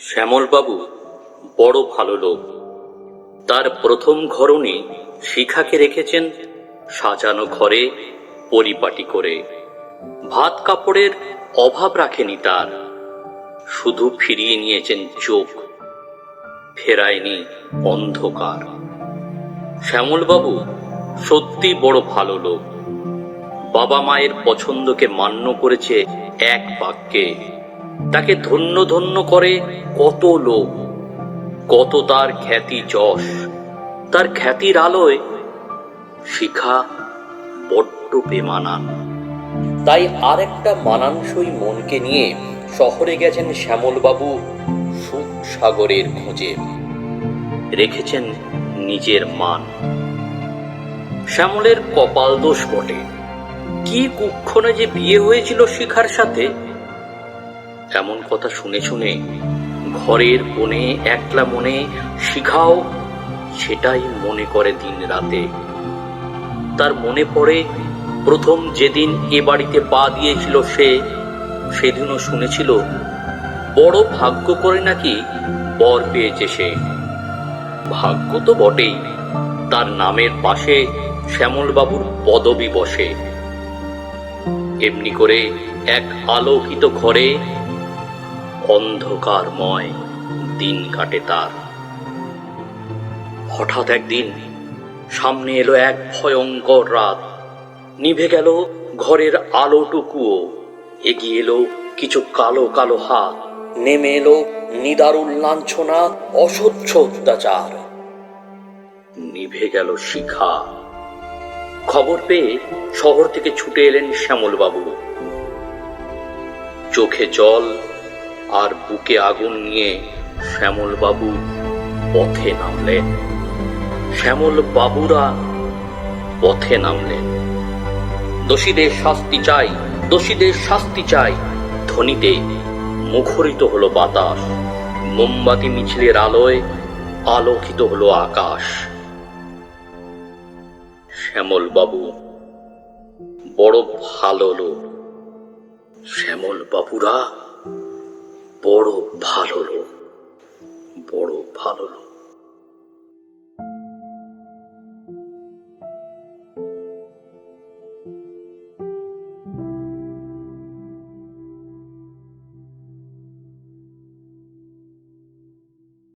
শ্যামলবাবু বড় ভালো লোক। তার প্রথম ঘরণে শিখাকে রেখেছেন সাজানো ঘরে পরিপাটি করে। ভাত কাপড়ের অভাব রাখেনি তার। শুধু ফিরিয়ে নিয়েছেন চোখ। ফেরায়নি অন্ধকার। শ্যামলবাবু সত্যি বড় ভালো লোক। বাবা মায়ের পছন্দকে মান্য করেছে এক বাক্যে। তাকে ধন্য ধন্য করে কত লোক, কত তার খ্যাতি যশ। তার খ্যাতির আলোয় শিখা বড্ড বেমানান তাই আর একটা মানানসই মনকে নিয়ে শহরে গেছেন শ্যামলবাবু সাগরের খোঁজে। রেখেছেন নিজের মান। শ্যামলের কপাল দোষ বটে। কি কুক্ষণে যে বিয়ে হয়েছিল শিখার সাথে? এমন কথা শুনে শুনে ঘরের কোণে একলা মনে শিখাও, সেটাই মনে করে দিন রাতে। তার মনে পড়ে, প্রথম যেদিন এ বাড়িতে পা দিয়েছিল সে, সেদিনও শুনেছিল বড় ভাগ্য করে নাকি বর পেয়েছে সে? ভাগ্য তো বটেই। তার নামের পাশে শ্যামলবাবুর পদবী বসে। এমনি করে এক আলোকিত ঘরে অন্ধকারময় দিন কাটে তার। হঠাৎ একদিন সামনে এলো এক ভয়ঙ্কর রাত। নিভে গেল ঘরের আলোটুকুও। এগিয়ে এলো কিছু কালো কালো হাত। নেমে এলো নিদারুল লাঞ্ছনা অসহ্য অত্যাচার। নিভে গেল শিখা। খবর পেয়ে শহর থেকে ছুটে এলেন শ্যামলবাবু। চোখে জল আর বুকে আগুন নিয়ে শ্যামলবাবু পথে নামলেন। শ্যামল বাবুরা পথে নামলেন। দোষীদের শাস্তি চাই, দোষীদের শাস্তি চাই ধ্বনিতে মুখরিত হলো বাতাস। মোমবাতি মিছিলের আলোয় আলোকিত হলো আকাশ। শ্যামল বাবু বড় ভালো লোক। শ্যামল বাবুরা বড় ভালো লোক। বড় ভালো লোক।